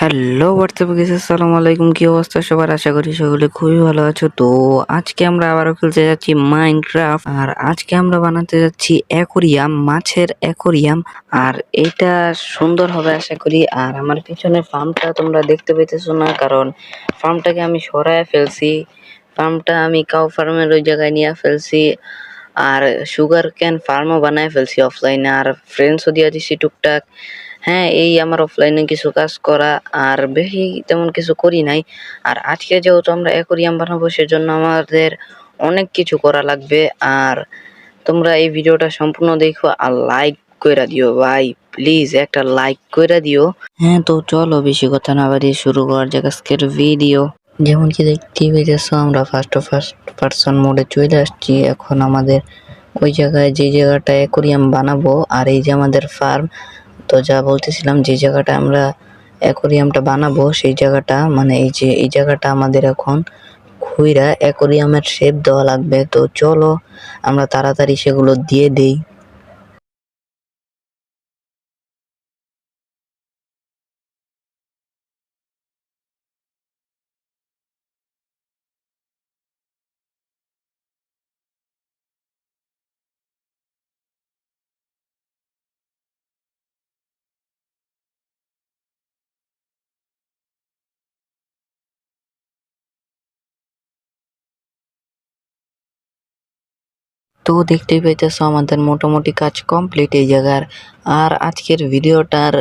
Hello WhatsApp গেছে আসসালামু আলাইকুম। কি অবস্থা সবার? আশা করি সকলে খুবই ভালো আছো। তো আজকে আমরা আবারও খেলতে যাচ্ছি মাইনক্রাফট আর আজকে আমরা বানাতে যাচ্ছি অ্যাকোরিয়াম মাছের অ্যাকোরিয়াম আর এটা সুন্দর হবে আশা করি। আর আমার পিছনে ফার্মটা তোমরা দেখতে পেতেছো না, কারণ ফার্মটাকে আমি সরায় ফেলছি। ফার্মটা আমি কাউ ফার্মের ওই জায়গায় নিয়ে ফেলছি। আর সুগার ক্যান ফার্মও বানায় ফেলছি অফলাইনে আর ফ্রেন্ডসও দিয়ে দিছি টুকটাক। হ্যাঁ এই আমার অফলাইনে কিছু কাজ করা আর বেশি তেমন কিছু করি নাই। আর আজকে যেহেতু আমরা অ্যাকোরিয়াম বানাবো, সেজন্য আমাদের অনেক কিছু করা লাগবে। আর তোমরা এই ভিডিওটা সম্পূর্ণ দেখো আর লাইক কইরা দিও ভাই। প্লিজ একটা লাইক কইরা দিও। হ্যাঁ তো চলো বেশি কথা না বাড়িয়ে শুরু করার যাক আজকের ভিডিও যেমন কি দেখতেই পেয়েছ, আমরা ফার্স্ট ফার্স্ট পার্সন মোডে চলে আসছি। এখন আমাদের ওই জায়গায় যে জায়গাটা অ্যাকোরিয়াম বানাবো, আর এই যে আমাদের ফার্ম তো যা বলতেছিলাম যে জায়গাটা আমরা অ্যাকোরিয়ামটা বানাবো, সেই জায়গাটা মানে এই যে, এই জায়গাটা আমাদের এখন খুইরা অ্যাকোরিয়ামের শেপ দেওয়া লাগবে। তো চলো আমরা তাড়াতাড়ি সেগুলো দিয়ে দেই। তো দেখতেই পাইতেছো, আমাদের মোটামুটি কাজ কমপ্লিট এই জায়গার। আর আজকের ভিডিওটার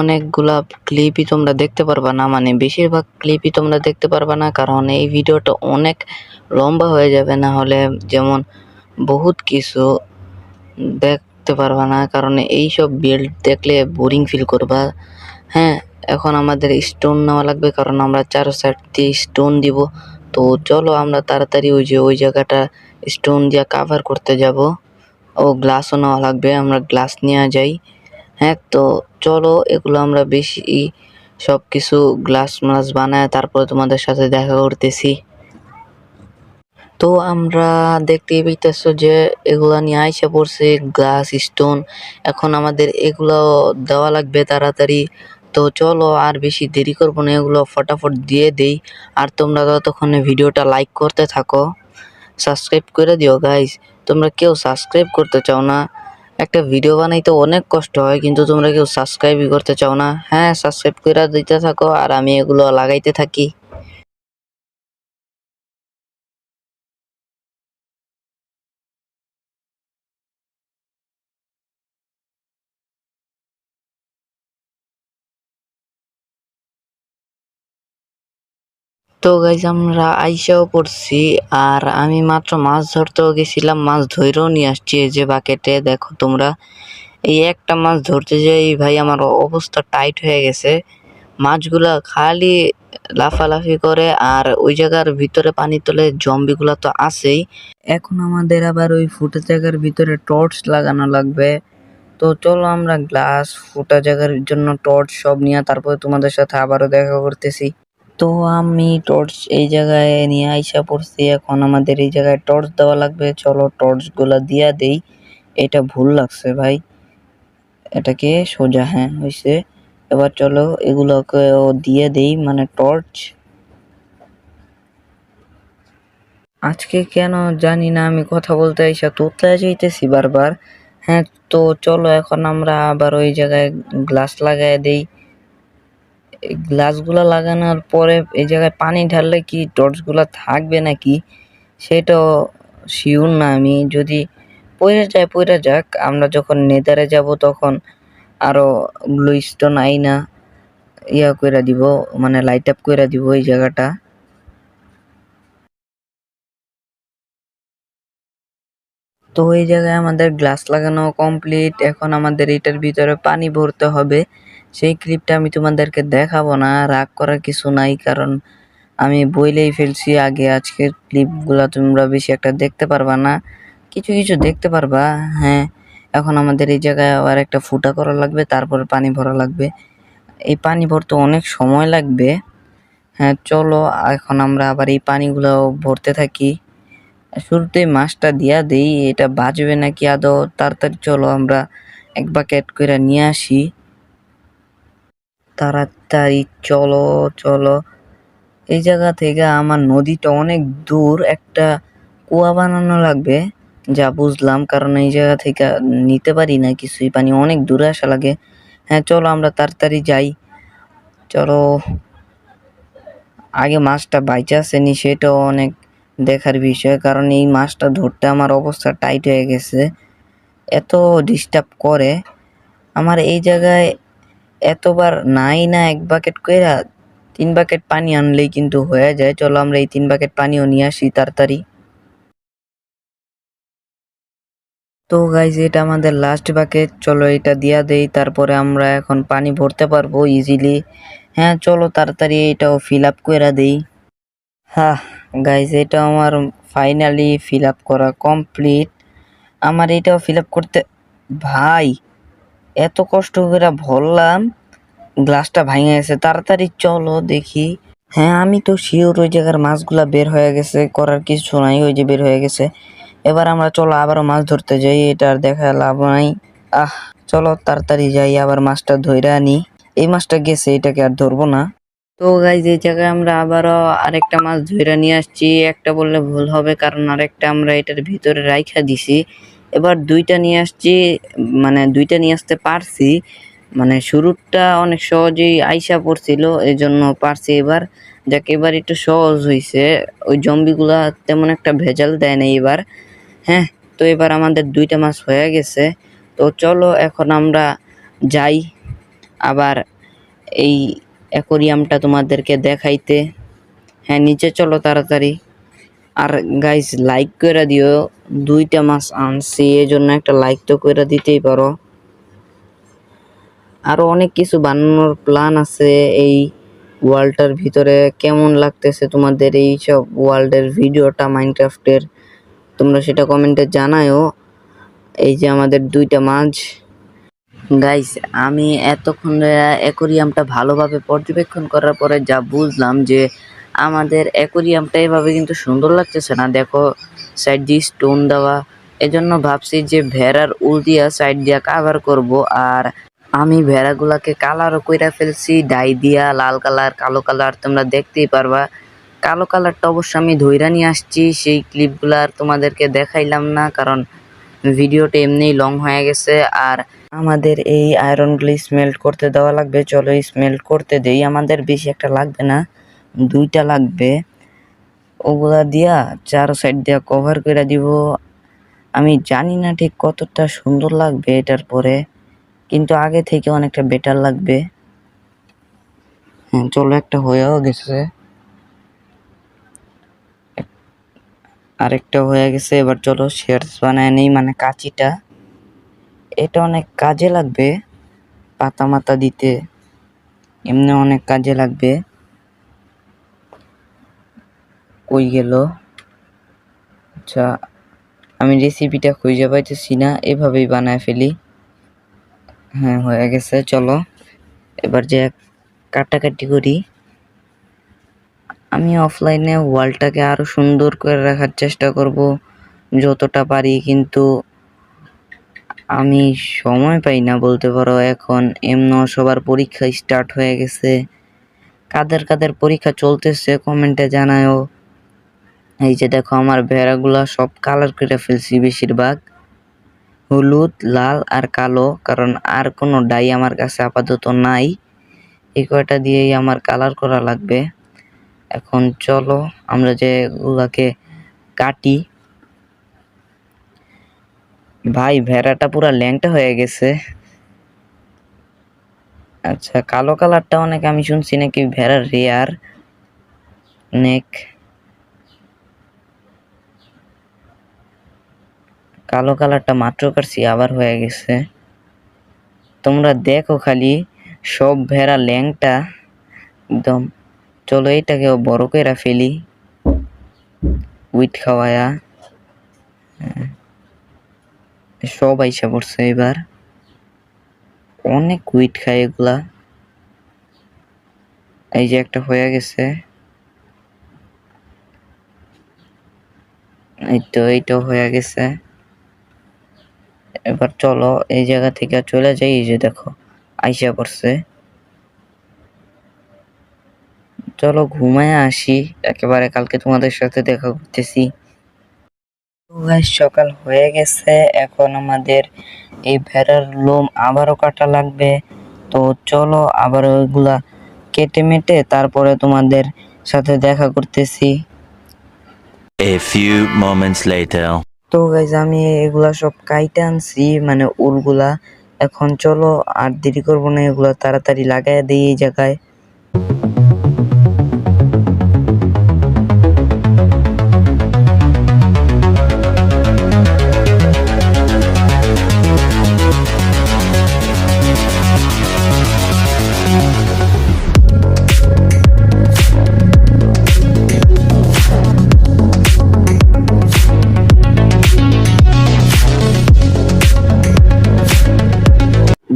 অনেকগুলা ক্লিপই তোমরা দেখতে পারবা না মানে বেশিরভাগ ক্লিপই তোমরা দেখতে পারবা না, কারণ এই ভিডিওটা অনেক লম্বা হয়ে যাবে, না হলে যেমন বহুত কিছু দেখতে পারবা না, কারণ এইসব বিল্ড দেখলে বোরিং ফিল করবা। হ্যাঁ এখন আমাদের স্টোন নেওয়া লাগবে, কারণ আমরা চার সাইড দিয়ে স্টোন দিব। তো চলো আমরা তাড়াতাড়ি ওই যে, ওই জায়গাটা স্টোন দিয়ে কাভার করতে যাব। ও গ্লাসও নেওয়া লাগবে, আমরা গ্লাস নিয়ে যাই। হ্যাঁ তো চলো, এগুলো আমরা বেশি সব কিছু গ্লাস মাস বানায়, তারপরে তোমাদের সাথে দেখা করতেছি। তো আমরা দেখতেই পাইতেছো যে, এগুলা নিয়ে আইসা পড়ছে গ্লাস স্টোন এখন আমাদের এগুলো দেওয়া লাগবে তাড়াতাড়ি। তো চলো, আর বেশি দেরি করব না, এগুলো ফটাফট দিয়ে দেই। আর তোমরা ততক্ষণে ভিডিওটা লাইক করতে থাকো। সাবস্ক্রাইব করে দিও গাইস তোমরা কেউ সাবস্ক্রাইব করতে চাও না, একটা ভিডিও বানাইতে অনেক কষ্ট হয়, কিন্তু তোমরা কেউ সাবস্ক্রাইবই করতে চাও না। হ্যাঁ সাবস্ক্রাইব করে দিতে থাকো, আর আমি এগুলো লাগাইতে থাকি। তো গাইজ আমরা আইসাও পড়ছি আর আমি মাত্র মাছ ধরতেও গেছিলাম, মাছ ধরেও নিয়ে আসছি এই যে বাকেটে দেখো তোমরা, এই একটা মাছ ধরতে যাই ভাই আমার অবস্থা টাইট হয়ে গেছে। মাছগুলা খালি লাফালাফি করে আর ওই জায়গার ভিতরে পানি তোলে জম্বিগুলা তো আছেই। এখন আমাদের আবার ওই ফুটে জায়গার ভিতরে টর্চ লাগানো লাগবে। তো চলো আমরা গ্লাস ফুটা জায়গার জন্য টর্চ সব নিয়ে তারপরে তোমাদের সাথে আবারও দেখা করতেছি। তো আমি টর্চ এই জায়গায় নিয়ে আইসা পড়ছি। এখন আমাদের এই জায়গায় টর্চ দেওয়া লাগবে। চলো টর্চগুলা দিয়া দেই। এটা ভুল লাগছে ভাই। এটাকে সোজা হ্যাঁ হয়েছে এবার চলো এগুলোকে দিয়ে দেই মানে টর্চ আজকে কেন জানি না, আমি কথা বলতে আইসা তোতলা যাইতেছি বারবার। হ্যাঁ তো চলো এখন আমরা আবার ওই জায়গায় গ্লাস লাগাই দেই। গ্লাসগুলো লাগানোর পরে এই জায়গায় পানি ঢাললে কি টর্চগুলো থাকবে নাকি? সেটাও শিওর না আমি। যদি পড়ে যায়, পড়ে যাক। আমরা যখন নেদারে যাব তখন আরও গ্লো স্টোন আইনা ইয়া কইরা দিব মানে লাইট আপ কইরা দিব এই জায়গাটা। তো এই জায়গায় আমাদের গ্লাস লাগানো কমপ্লিট এখন আমাদের এটার ভিতরে পানি ভরতে হবে। সেই ক্লিপটা আমি তোমাদেরকে দেখাবো না, রাগ করার কিছু নাই, কারণ আমি বইলেই ফেলছি। আগে আজকের ক্লিপগুলো তোমরা বেশি একটা দেখতে পারবা না, কিছু কিছু দেখতে পারবা হ্যাঁ। এখন আমাদের এই জায়গায় আবার একটা ফুটা করা লাগবে, তারপরে পানি ভরা লাগবে। এই পানি ভরতে অনেক সময় লাগবে হ্যাঁ চলো, এখন আমরা আবার এই পানিগুলো ভরতে থাকি। শুরুতেই মাছটা দিয়া দেই, এটা বাজবে নাকি আদৌ? তাড়াতাড়ি চলো, আমরা এক বাকেট করে নিয়ে আসি। তাড়াতাড়ি চলো চলো। এই জায়গা থেকে আমার নদীটা অনেক দূর, একটা কুয়া বানানো লাগবে, যা বুঝলাম। কারণ এই জায়গা থেকে নিতে পারি না কিছুই, পানি অনেক দূরে আসা লাগে। হ্যাঁ চলো আমরা তাড়াতাড়ি যাই। চলো। আগে মাছটা বাইচে আসেনি সেটাও অনেক দেখার বিষয়। কারণ এই মাছটা ধরতে আমার অবস্থা টাইট হয়ে গেছে। এত ডিস্টার্ব করে। আমার এই জায়গায় এতবার নাই না এক বাকেট কইরা তিন বাকেট পানি আনলেই কিন্তু হয়ে যায়। চলো আমরা এই তিন বাকেট পানিও নিয়ে আসি তাড়াতাড়ি। তো গাইজ এটা আমাদের লাস্ট বাকেট চলো এটা দিয়া দেই, তারপরে আমরা এখন পানি ভরতে পারব ইজিলি হ্যাঁ চলো তাড়াতাড়ি এটাও ফিল আপ করে দেই। হ্যাঁ গাইজ এটা আমার ফাইনালি ফিল আপ করা কমপ্লিট আমার এটাও ফিল আপ করতে ভাই এত কষ্ট করে ভরলাম, গ্লাসটা ভাঙে গেছে, তাড়াতাড়ি চলো দেখি। হ্যাঁ আমি তো শিওর ওই জায়গার মাছগুলা বের হয়ে গেছে, করার কিছু নাই, ওই যে বের হয়ে গেছে। এবার আমরা চলো আবারও মাছ ধরতে যাই, এটা আর দেখা লাভ নাই। আহ, চলো তাড়াতাড়ি যাই, আবার মাছটা ধইরা আনি। এই মাছটা গেছে, এটাকে আর ধরবো না। তো গাইজ এই জায়গায় আমরা আবারও আরেকটা মাছ ধইরা নিয়ে আসছি, একটা বললে ভুল হবে, কারণ আরেকটা আমরা এটার ভিতরে রাইখা দিছি। এবার দুইটা নিয়ে আসছি মানে দুইটা নিয়ে আসতে পারছি। মানে শুরুটা অনেক সহজেই আইসা পড়ছিল এই জন্য পারছি এবার। যাকে, এবার একটু সহজ হইছে। ওই জম্বিগুলা তেমন একটা ভেজাল দেয় না এবার। হ্যাঁ তো এবার আমাদের দুইটা মাছ হয়ে গেছে। তো চলো, এখন আমরা যাই। আবার এই অ্যাকোরিয়ামটা তোমাদেরকে দেখাইতে। হ্যাঁ নিচে চলো তাড়াতাড়ি। আর গাইস লাইক করে দিও। দুইটা মাছ আনছি এই জন্য একটা লাইক তো করে দিতেই পারো। আরও অনেক কিছু বানানোর প্ল্যান আছে এই ওয়ার্ল্ডটার ভিতরে। কেমন লাগতেছে তোমাদের এই সব ওয়ার্ল্ডের ভিডিওটা মাইনক্রাফটের তোমরা সেটা কমেন্টে জানায়ও। এই যে আমাদের দুইটা মাছ। গাইস আমি এতক্ষণ অ্যাকোরিয়ামটা ভালোভাবে পর্যবেক্ষণ করার পরে যা বুঝলাম যে আমাদের অ্যাকোরিয়ামটা এভাবে কিন্তু সুন্দর লাগতেছে না। দেখো সাইড দিয়ে স্টোন দেওয়া। এজন্য ভাবছি যে ভেড়ার উল দিয়া সাইড দিয়া কাভার করব। আর আমি ভেড়াগুলাকে কালারও কইরা ফেলছি। ডাই দিয়া, লাল কালার কালো কালার তোমরা দেখতেই পারবা। কালো কালারটা অবশ্য আমি ধইরা নিয়ে আসছি। সেই ক্লিপগুলো আর তোমাদেরকে দেখাইলাম না, কারণ ভিডিওটা এমনিই লং হয়ে গেছে। আর আমাদের এই আয়রনগুলি স্মেল্ট করতে দেওয়া লাগবে। চলো স্মেল্ট করতে দেই। আমাদের বেশি একটা লাগবে না। দুইটা লাগবে। ওগুলা দিয়া চারো সাইড দিয়া কভার করে দিব। আমি জানি না ঠিক কতটা সুন্দর লাগবে এটার পরে, কিন্তু আগে থেকে অনেকটা বেটার লাগবে। হ্যাঁ চলো একটা হয়েও গেছে। আরেকটা হয়ে গেছে, এবার চলো শেয়ারস বানায় নেই মানে কাঁচিটা। এটা অনেক কাজে লাগবে, পাতা মাতা দিতে। এমনি অনেক কাজে লাগবে। কই গেল। আচ্ছা আমি রেসিপিটা খুঁজে পাইতেছি না, এভাবেই বানায় ফেলি। হ্যাঁ হয়ে গেছে, চলো। এবার যে কাটাকাটি করি। আমি অফলাইনে ওয়ালটাকে আরও সুন্দর করে রাখার চেষ্টা করব, যতটা পারি, কিন্তু আমি সময় পাই না, বলতে পারো। এখন এমন সবার পরীক্ষা স্টার্ট হয়ে গেছে। কাদের কাদের পরীক্ষা চলতেছে কমেন্টে জানায়ও। এই যে দেখো আমার ভেড়াগুলা সব কালার করে ফেলছি বেশিরভাগ। হলুদ, লাল আর কালো, কারণ আর কোনো ডাই আমার কাছে আপাতত নাই। এই কয়টা দিয়েই আমার কালার করা লাগবে। এখন চলো আমরা যে গুলাকে কাটি। ভাই, ভেড়াটা পুরা ল্যাংটা হয়ে গেছে। আচ্ছা কালো কালারটা অনেক আমি শুনছি নাকি ভেড়ার রেয়ার নেক কালো কালারটা মাত্র কাটছি আবার হয়ে গেছে। তোমরা দেখো খালি, সব ভেড়া ল্যাংটা, একদম। চলো এটাকেও বড় করে ফেলি। উইট খাওয়ায়া। হ্যাঁ। সব আইসা পড়ছে এবার। অনেক উইট খায় এগুলা। এই যে একটা হয়ে গেছে। এই তো এইটাও হয়ে গেছে। এবার চলো এই জায়গা থেকে চলে যাই, এই যে দেখো, আইসা পড়ছে। চলো ঘুমায় আসি, একেবারে কালকে তোমাদের সাথে দেখা করতেছি। সকাল হয়ে গেছে, এখন আমাদের এই ভেড়ার লোম আবারও কাটা লাগবে। তো চলো আবার ওইগুলা কেটে মেটে তারপরে তোমাদের সাথে দেখা করতেছি। A few moments later. তো গাইজ আমি এগুলা সব কাইটে আনছি মানে উলগুলা। এখন চলো, আর দেরি করব না এগুলা তাড়াতাড়ি লাগাই দিই এই জায়গায়।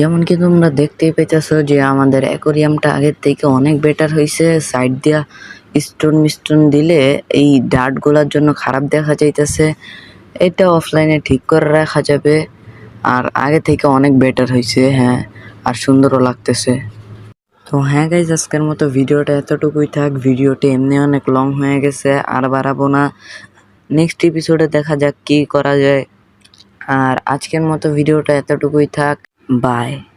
যেমন কি তোমরা দেখতেই পেতেছো যে আমাদের অ্যাকোরিয়ামটা আগের থেকে অনেক বেটার হয়েছে সাইড দিয়া স্টোন মিস্টোন দিলে এই ডার্টগুলোর জন্য খারাপ দেখা যাইতেছে। এটা অফলাইনে ঠিক করে রাখা যাবে। আর আগে থেকে অনেক বেটার হয়েছে হ্যাঁ আর সুন্দরও লাগতেছে। তো হ্যাঁ গাইজ আজকের মতো ভিডিওটা এতটুকুই থাক। ভিডিওটি এমনি অনেক লং হয়ে গেছে, আর বাড়াবো না। নেক্সট এপিসোডে দেখা যাক কি করা যায়। আর আজকের মতো ভিডিওটা এতটুকুই থাক। Bye.